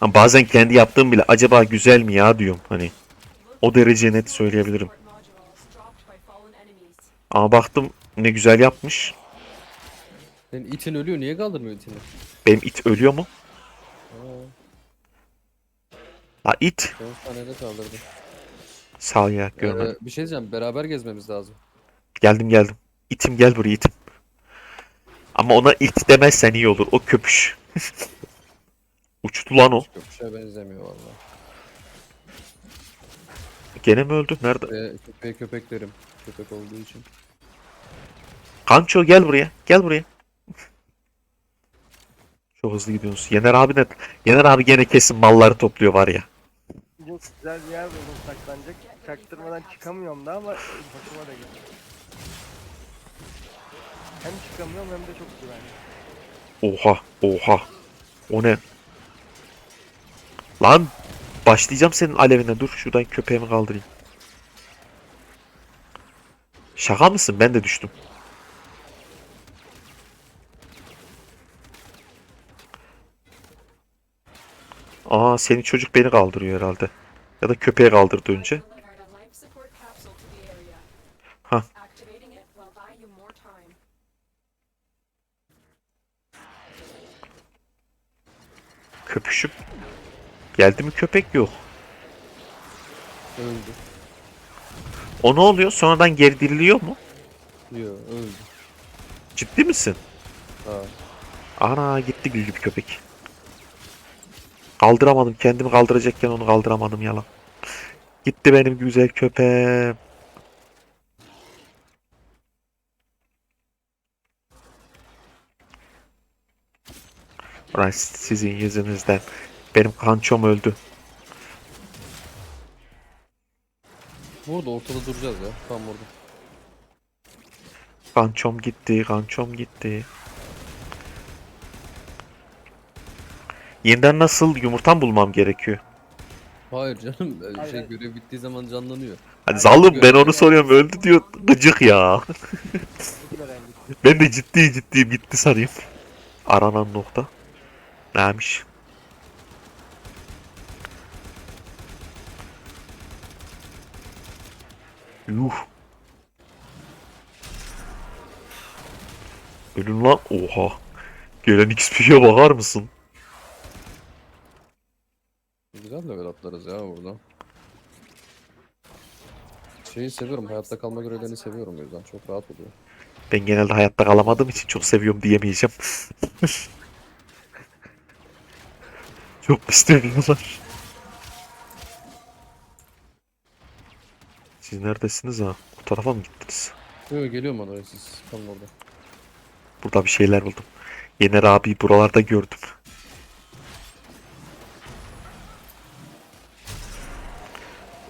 Ama bazen kendi yaptığım bile acaba güzel mi ya diyorum hani. O derece net söyleyebilirim. Ama baktım ne güzel yapmış. Senin itin ölüyor niye kaldırmıyor itini? Benim it ölüyor mu? La it. 10 tane de kaldırdı. Sağ ol ya görmedim. Ee, bir şey diyeceğim beraber gezmemiz lazım. Geldim geldim. İtim gel buraya itim. Ama ona it demezsen iyi olur. O köpüş. Uçtu lan o. Köpüşe benzemiyor valla. Gene mi öldü? Nerede? Ve köpeğe köpek derim. Köpek olduğu için. Kanço gel buraya. Gel buraya. Çok hızlı gidiyorsunuz. Yener abi ne? Yener abi gene kesin malları topluyor var ya. Bugün güzel bir yer buldum saklanacak. Çaktırmadan çıkamıyorum da ama hoşuma da gidiyor. Hem çıkamıyorum hem de çok güvenli. Oha, oha. O ne? Lan başlayacağım senin alevine. Dur şuradan köpeğimi kaldırayım. Şaka mısın? Ben de düştüm. Aa senin çocuk beni kaldırıyor herhalde. Ya da köpeği kaldırdı önce. Huh. Köpüşüm. Geldi mi köpek yok. Öldü. O ne oluyor? Sonradan geri diriliyor mu? Yo öldü. Ciddi misin? Ha. Ana gitti gül gibi köpek. Kaldıramadım. Kendimi kaldıracakken onu kaldıramadım yalan. Gitti benim güzel köpeğim. Ulan sizin yüzünüzden benim kançom öldü. Burada ortada duracağız ya. Tam burada. Kançom gitti, kançom gitti. Yeniden nasıl yumurtam bulmam gerekiyor? Hayır canım. Hayır, Şey görev bittiği zaman canlanıyor. Hadi zalım ben onu soruyorum öldü diyor gıcık ya. Ben de ciddi ciddiyim gitti sanayım. Aranan nokta. Neymiş? Yuh. Ölün lan. Oha. Gelen XP'ye bakar mısın? Güzel level atlarız ya burada. Şeyi seviyorum. Hayatta kalma görevlerini seviyorum o yüzden. Çok rahat oluyor. Ben genelde hayatta kalamadığım için çok seviyorum diyemeyeceğim. çok istemiyorlar. Siz neredesiniz ha? O tarafa mı gittiniz? Yo geliyorum bana siz. Kalın orada. Burada bir şeyler buldum. Yener abi buralarda gördüm.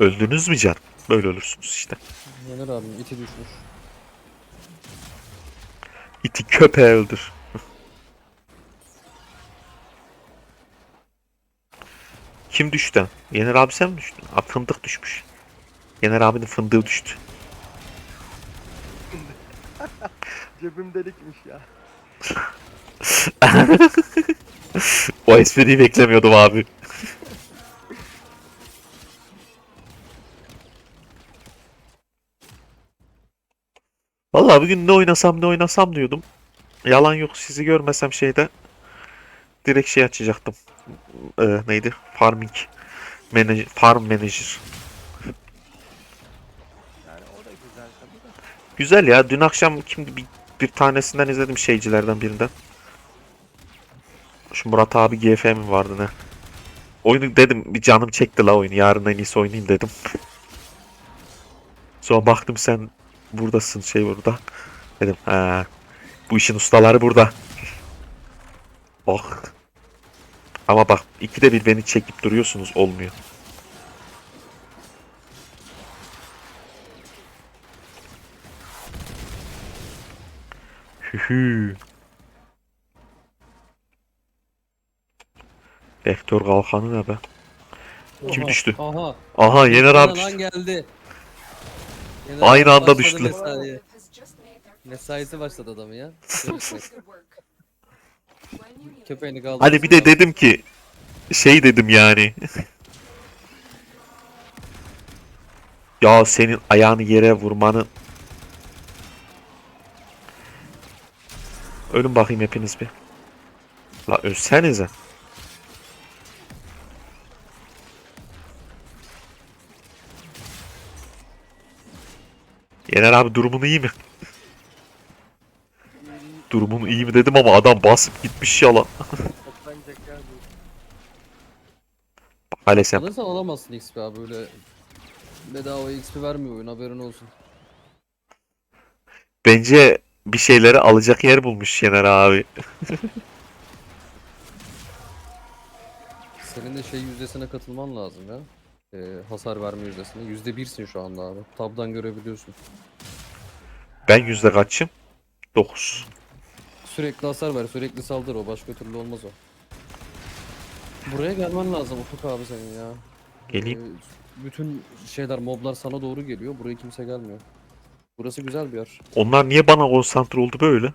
Öldünüz mü canım? Böyle ölürsünüz işte. Yener abim iti düşmüş. İti köpeği öldür. Kim düştü? Yener abi sen mi düştün? Abi fındık düşmüş. Yener abinin fındığı düştü. Cebim delikmiş ya. O espriyi beklemiyordum abi. Vallahi bugün ne oynasam ne oynasam diyordum. Yalan yok sizi görmesem şeyde direkt şey açacaktım. Ee, neydi? Farming. Manager, farm manager. Güzel ya. Dün akşam kimdi bir, bir tanesinden izledim şeycilerden birinden. Şu Murat abi GFM vardı ne? Oyunu dedim bir canım çekti la oyunu. Yarın en iyisi oynayayım dedim. Sonra baktım sen buradasın şey burada. Dedim ha bu işin ustaları burada. Oh. Ama bak ikide bir beni çekip duruyorsunuz olmuyor. Hühü. Vektör kalkanı ne be? Kim düştü? Aha. Aha Yener abi Lan düştü. geldi. Yener Aynı anda başladı düştüler. mesaiye. Mesaisi başladı adamın ya. Köpeğini kaldı. Hani bir de dedim ki şey dedim yani. ya senin ayağını yere vurmanın Ölün bakayım hepiniz bir. La ölsenize. Yener abi durumun iyi mi? Durumun iyi mi dedim ama adam basıp gitmiş yalan. Sen. Alırsan alamazsın XP abi böyle bedava XP vermiyor oyun haberin olsun. Bence bir şeyleri alacak yer bulmuş Yener abi. Senin de şey yüzdesine katılman lazım ya. Ee, hasar verme yüzdesine. Yüzde birsin şu anda abi. Tabdan görebiliyorsun. Ben yüzde kaçım? 9. Sürekli hasar ver, sürekli saldır o. Başka türlü olmaz o. Buraya gelmen lazım Ufuk abi senin ya. Geleyim. Ee, bütün şeyler, moblar sana doğru geliyor. Buraya kimse gelmiyor. Burası güzel bir yer. Onlar niye bana konsantre oldu böyle?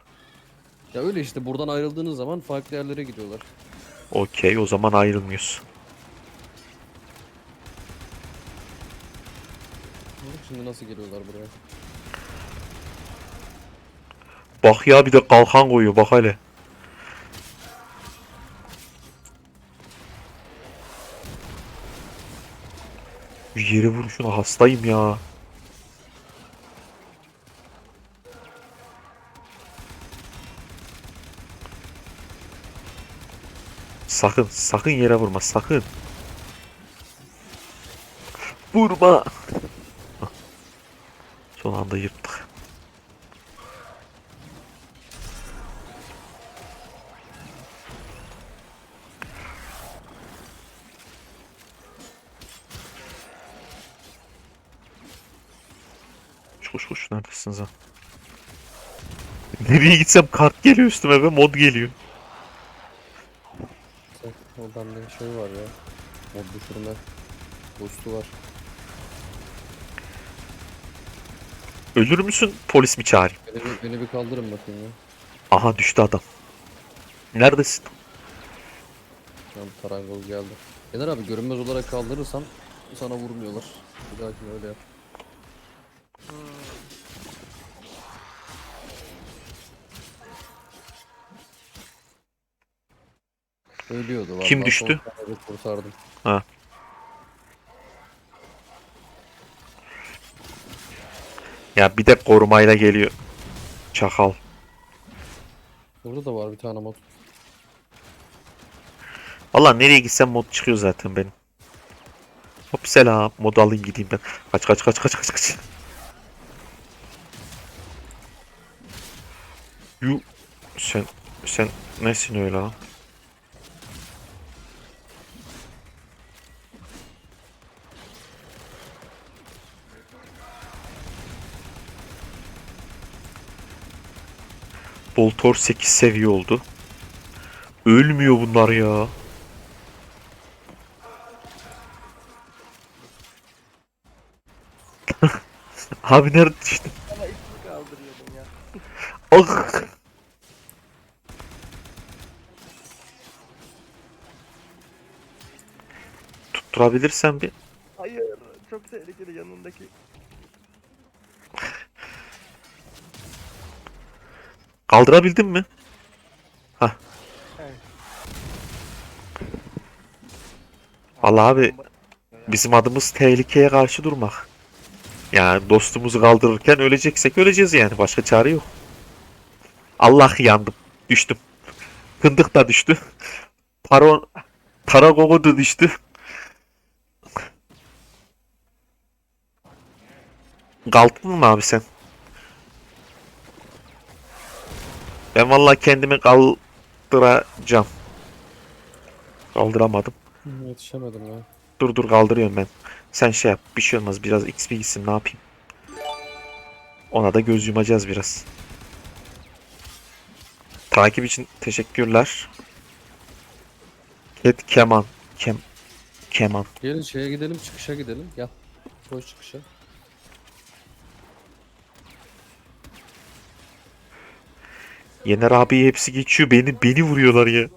Ya öyle işte buradan ayrıldığınız zaman farklı yerlere gidiyorlar. Okey o zaman ayrılmıyoruz. Bak Şimdi nasıl geliyorlar buraya? Bak ya bir de kalkan koyuyor bak hele. Bir yere vur şuna hastayım ya. Sakın sakın yere vurma sakın. Vurma. Son anda yırttık. Koş koş neredesiniz ha? Nereye gitsem kart geliyor üstüme ve mod geliyor. Bak, O bende şey var ya. Mod düşürme. Boost'u var. Ölür müsün? Polis mi çağırayım? Beni bir, beni bir kaldırın bakayım ya. Aha düştü adam. Neredesin? Tamam tarangoz geldi. Yener abi görünmez olarak kaldırırsam sana vurmuyorlar. Bir dahakine öyle yap. Ölüyordu vallahi. Kim son düştü? Kurtardım. Ya bir de korumayla geliyor. Çakal. Burada da var bir tane mod. Valla nereye gitsem mod çıkıyor zaten benim. Hop selam. Mod alayım gideyim ben. Kaç kaç kaç kaç kaç kaç. Yu sen sen nesin öyle lan? Voltor 8 seviye oldu. Ölmüyor bunlar ya. Abi nerede ya. Ah! Tutturabilirsen bir. Hayır. Çok tehlikeli yanındaki. Kaldırabildin mi? Evet. Vallahi abi bizim adımız tehlikeye karşı durmak. Yani dostumuzu kaldırırken öleceksek öleceğiz yani. Başka çare yok. Allah yandım. Düştüm. Fındık da düştü. Paron Paragogo da düştü. Kaldın mı abi sen? Ben vallahi kendimi kaldıracağım. Kaldıramadım. Hı, Yetişemedim ya. Dur dur kaldırıyorum ben. Sen şey yap. Bir şey olmaz. Biraz XP gitsin. Ne yapayım? Ona da göz yumacağız biraz. Takip için teşekkürler. Ket Keman. Kem Keman. Gelin şeye gidelim çıkışa gidelim. Gel. Koş çıkışa. Yener abi hepsi geçiyor. Beni beni vuruyorlar ya.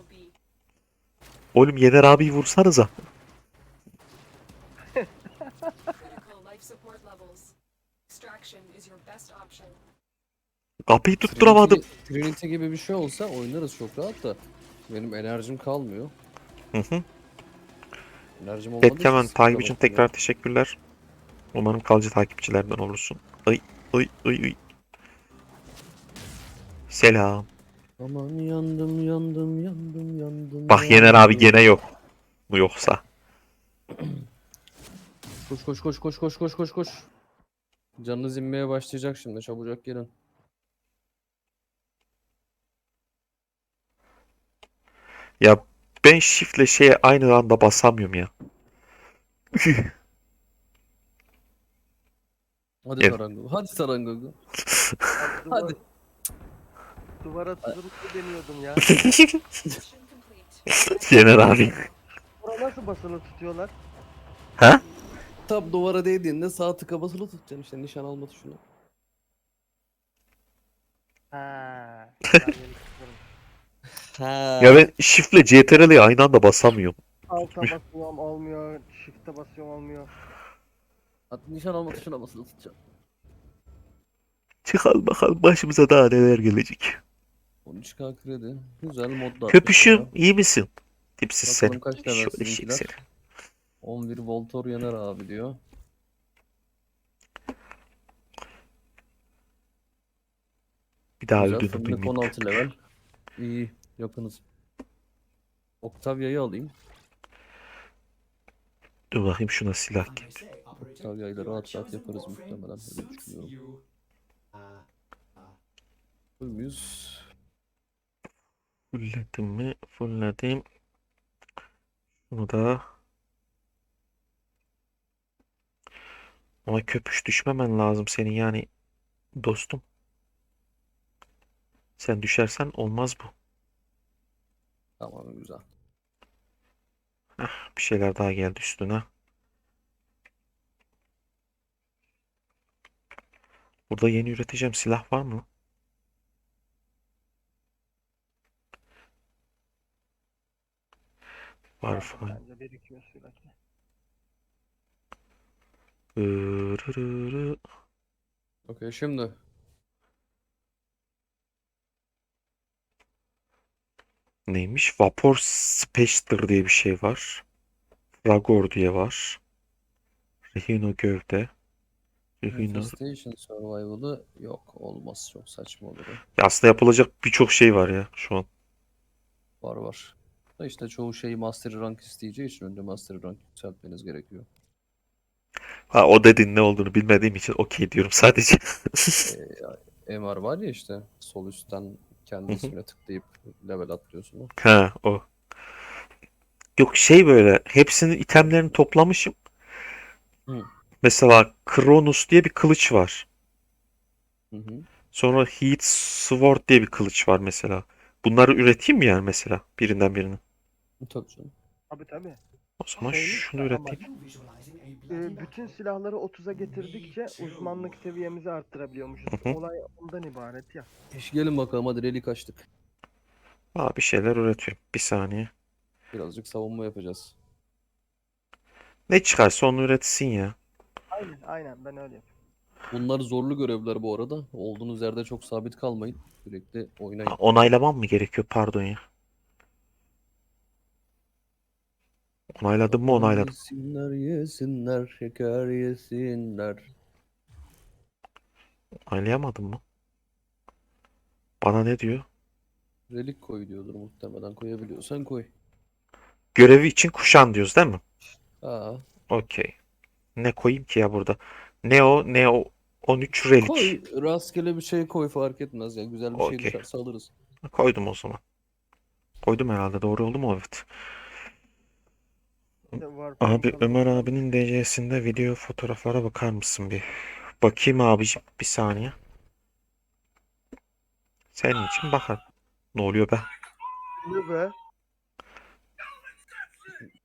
Oğlum Yener abiyi vursanıza. Kapıyı tutturamadım. Trinity, Trinity gibi bir şey olsa oynarız çok rahat da. Benim enerjim kalmıyor. Hı hı. Enerjim olmadığı sıkıntı takip için tekrar teşekkürler. Umarım kalıcı takipçilerden olursun. Ay ay ay ay. Selam. Aman yandım yandım yandım yandım. Bak Yener abi gene yok. Bu yoksa. Koş koş koş koş koş koş koş koş. Canınız inmeye başlayacak şimdi çabucak gelin. Ya ben shiftle şeye aynı anda basamıyorum ya. Hadi Gel. Tarango. Hadi Tarango. Abi duvar- Hadi. Duvara tutup deniyordum ya. Yener abi. Bura nasıl basılı tutuyorlar? Ha? Tam duvara değdiğinde sağ tıka basılı tutacaksın işte nişan alma tuşuna. Ha. ben yeni tutuyorum. Ha. Ya ben shiftle CTRL'ye aynı anda basamıyorum. Alta basıyorum olmuyor. Shift'e basıyorum olmuyor. Nişan alma tuşuna basılı tutacaksın. Çıkalım bakalım başımıza daha neler gelecek. 13k kredi. Güzel modda. Köpüşüm iyi misin? Tipsiz Bakalım senin. kaç level Şöyle şiksir. 11 Voltor Yener abi diyor. Bir daha Güzel. öldüğünü duymayayım. 16 level. İyi. Yakınız. Octavia'yı alayım. Dur bakayım şuna silah get. Octavia'yı rahat rahat yaparız muhtemelen. Öyle düşünüyorum. Full muyuz? Fullledim mi? Fullledim. Şunu da. Ama köpüş düşmemen lazım senin yani dostum. Sen düşersen olmaz bu. Tamam güzel. Bir şeyler daha geldi üstüne. Burada yeni üreteceğim silah var mı? Var falan. Bence birikiyor sürekli. Irırırı. Okey şimdi. Neymiş? Vapor Spectre diye bir şey var. Fragor diye var. Rehino gövde. Rehino. Infestation Survival'ı yok. Olmaz. Çok saçma olur. Ya aslında yapılacak birçok şey var ya şu an. Var var. Da işte çoğu şeyi Master Rank isteyeceği için önce Master Rank yükseltmeniz gerekiyor. Ha o dediğin ne olduğunu bilmediğim için okey diyorum sadece. MR var ya işte sol üstten kendi ismine tıklayıp level atlıyorsun. o. Ha o. Yok şey böyle hepsinin itemlerini toplamışım. Hı. Mesela Kronus diye bir kılıç var. Hı hı. Sonra Heat Sword diye bir kılıç var mesela. Bunları üreteyim mi yani mesela birinden birini? Tabii canım. Abi tabi. O zaman Şeyli şunu üreteyim. e, bütün silahları 30'a getirdikçe uzmanlık seviyemizi arttırabiliyormuşuz. Hı hı. Olay ondan ibaret ya. İş gelin bakalım hadi relik açtık. Aa, bir şeyler üretiyorum. Bir saniye. Birazcık savunma yapacağız. Ne çıkarsa onu üretsin ya. Aynen aynen ben öyle yapıyorum. Bunlar zorlu görevler bu arada. Olduğunuz yerde çok sabit kalmayın. Sürekli oynayın. Ha, Onaylamam mı gerekiyor? Pardon ya. Onayladım mı onayladım. Yesinler yesinler şeker yesinler. Onaylayamadım mı? Bana ne diyor? Relik koy diyordur muhtemelen koyabiliyorsan koy. Görevi için kuşan diyoruz değil mi? Aa, Okey. Ne koyayım ki ya burada? Neo, Neo 13 relik. koy rastgele bir şey koy fark etmez ya. Güzel bir şey Okey. düşerse alırız. Koydum o zaman. Koydum herhalde. Doğru oldu mu? Evet. Var Abi. Ömer abinin DC'sinde video fotoğraflara bakar mısın bir? Bakayım abicim bir saniye. Senin için bakar. Ne oluyor be? Ne be?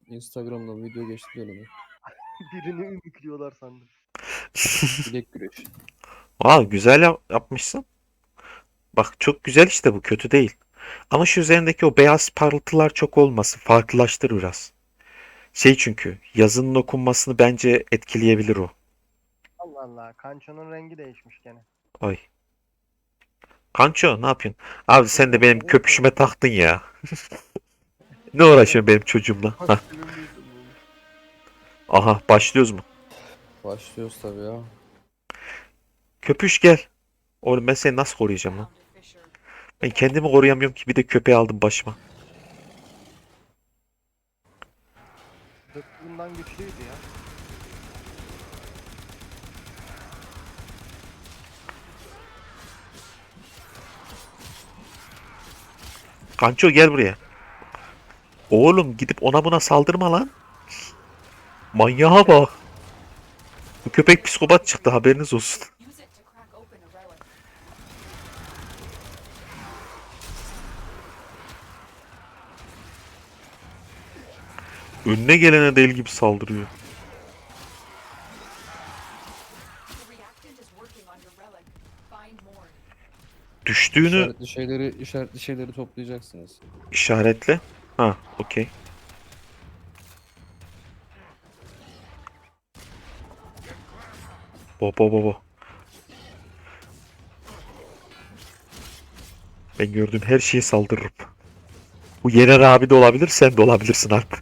Instagram'dan video geçti önüme. Birini ümükliyorlar sandım. Bilek güreşi. Aa güzel yap- yapmışsın. Bak çok güzel işte bu kötü değil. Ama şu üzerindeki o beyaz parıltılar çok olmasın. Farklılaştır biraz. Şey çünkü yazının okunmasını bence etkileyebilir o. Allah Allah. Kançonun rengi değişmiş gene. Ay. Kanço ne yapıyorsun? Abi sen de benim köpüşüme taktın ya. ne uğraşıyorsun benim çocuğumla? Hah, aha başlıyoruz mu? Başlıyoruz tabii ya. Köpüş gel. Oğlum ben seni nasıl koruyacağım lan? Ben kendimi koruyamıyorum ki bir de köpeği aldım başıma. Bundan güçlüydü ya. Kanço gel buraya. Oğlum gidip ona buna saldırma lan. Manyağa bak. Bu köpek psikopat çıktı haberiniz olsun. Önüne gelene del gibi saldırıyor. Düştüğünü İşaretli şeyleri, işaretli şeyleri toplayacaksınız. işaretle. Ha, okey. Bo bo bo bo. Ben gördüğüm her şeye saldırırım. Bu Yener abi de olabilir, sen de olabilirsin Alp.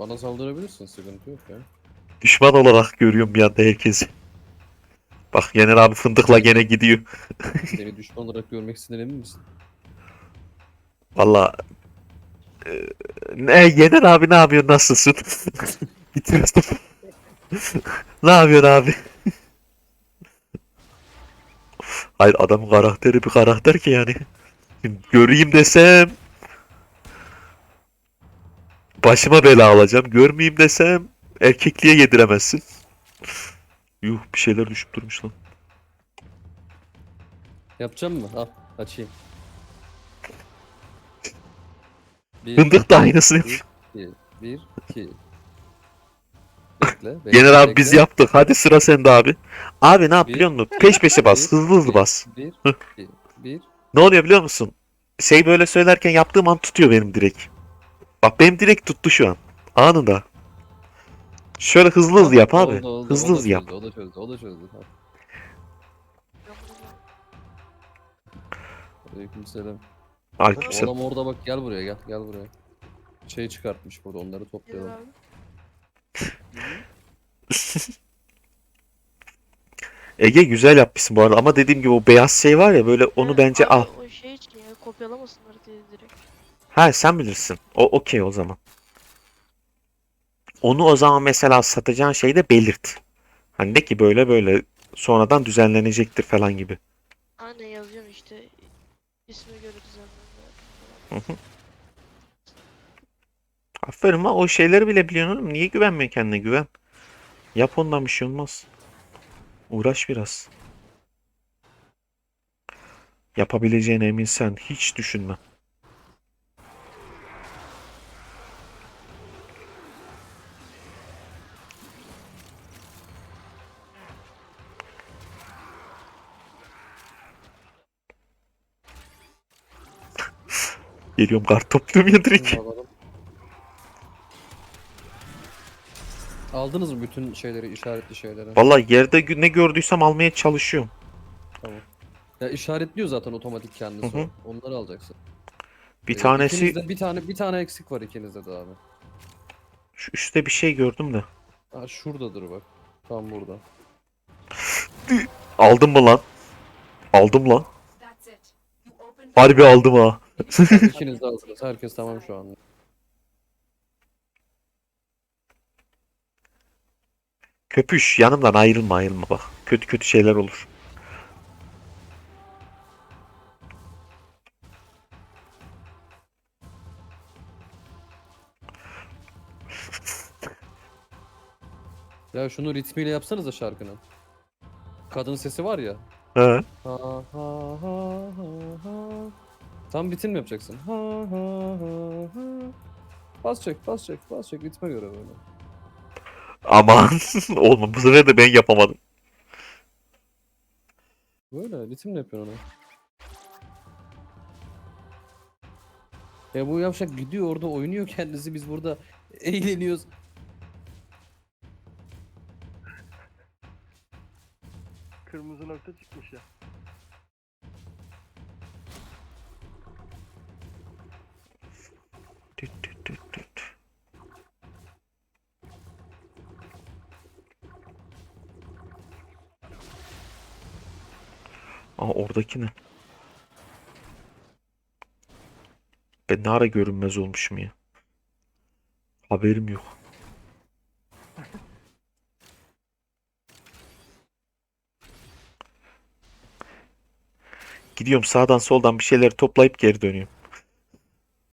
Bana saldırabilirsin, sıkıntı yok ya. Düşman olarak görüyorum bir anda herkesi. Bak Yener abi fındıkla gene gidiyor. Seni düşman olarak görmek emin misin? Valla e, ne Yener abi ne yapıyor nasılsın? Bitirdim. ne yapıyorsun abi? Hayır adamın karakteri bir karakter ki yani. Şimdi göreyim desem başıma bela alacağım. Görmeyeyim desem erkekliğe yediremezsin. Yuh bir şeyler düşüp durmuş lan. Yapacağım mı? Al, açayım. Bir, Fındık da aynısını yapıyor. iki, bir, iki. Bekle, bekle. Yener abi bekle. biz yaptık. Hadi sıra sende abi. Abi ne yap Bir- biliyor musun? Peş peşe bas. bir- Hızlı hızlı bas. Bir, iki, bir. Ne oluyor biliyor musun? Şey böyle söylerken yaptığım an tutuyor benim direkt. Bak benim direkt tuttu şu an. Anında. Şöyle hızlı hızlı yap abi. Oldu, oldu, Hızlı o da hızlı yap. çözdü, O da çözdü, o da çözdü. Tamam. Aleykümselam. Aleykümselam. Oğlum orada bak gel buraya gel gel buraya. Şey çıkartmış burada onları toplayalım. Ege güzel yapmışsın bu arada ama dediğim gibi o beyaz şey var ya böyle onu Ha, bence abi al. O şey için ya kopyalamasınlar. Ha sen bilirsin. O okey o zaman. Onu o zaman mesela satacağın şeyde belirt. Hani de ki böyle böyle sonradan düzenlenecektir falan gibi. Aynen yazıyorum işte ismi göre düzenlenme. Aferin ama o şeyleri bile biliyorsun oğlum. Niye güvenmiyorsun kendine güven. Yap ondan bir şey olmaz. Uğraş biraz. Yapabileceğine eminsen hiç düşünme. Geliyorum kart topluyorum ya direkt. Alalım. Aldınız mı bütün şeyleri, işaretli şeyleri? Vallahi yerde gö- ne gördüysem almaya çalışıyorum. Tamam. Ya işaretliyor zaten otomatik kendisi. Hı hı. o. Onları alacaksın. Bir Ee, tanesi ikinizde bir tane bir tane eksik var ikinizde de abi. şu üstte bir şey gördüm de. Ha şuradadır bak. Tam burada. Aldım mı lan? Aldım lan. That's it. You opened Harbi aldım ha. İkiniz de hazırız. Herkes tamam şu an. Köpüş yanımdan ayrılma ayrılma bak. Kötü kötü şeyler olur. Ya şunu ritmiyle yapsanıza şarkının. Kadın sesi var ya. He. Ha ha ha ha ha. Tam bitim mi yapacaksın? Ha ha ha ha. Bas çek, bas çek, bas çek ritme göre böyle. Aman. Oğlum bu sefer de ben yapamadım. Böyle ritimle yapıyorsun onu. E bu yavşak gidiyor orada oynuyor kendisi biz burada eğleniyoruz. Kırmızı nokta çıkmış ya. Aa oradaki ne? Ben ne ara görünmez olmuşum ya. Haberim yok. Gidiyorum sağdan soldan bir şeyler toplayıp geri dönüyorum.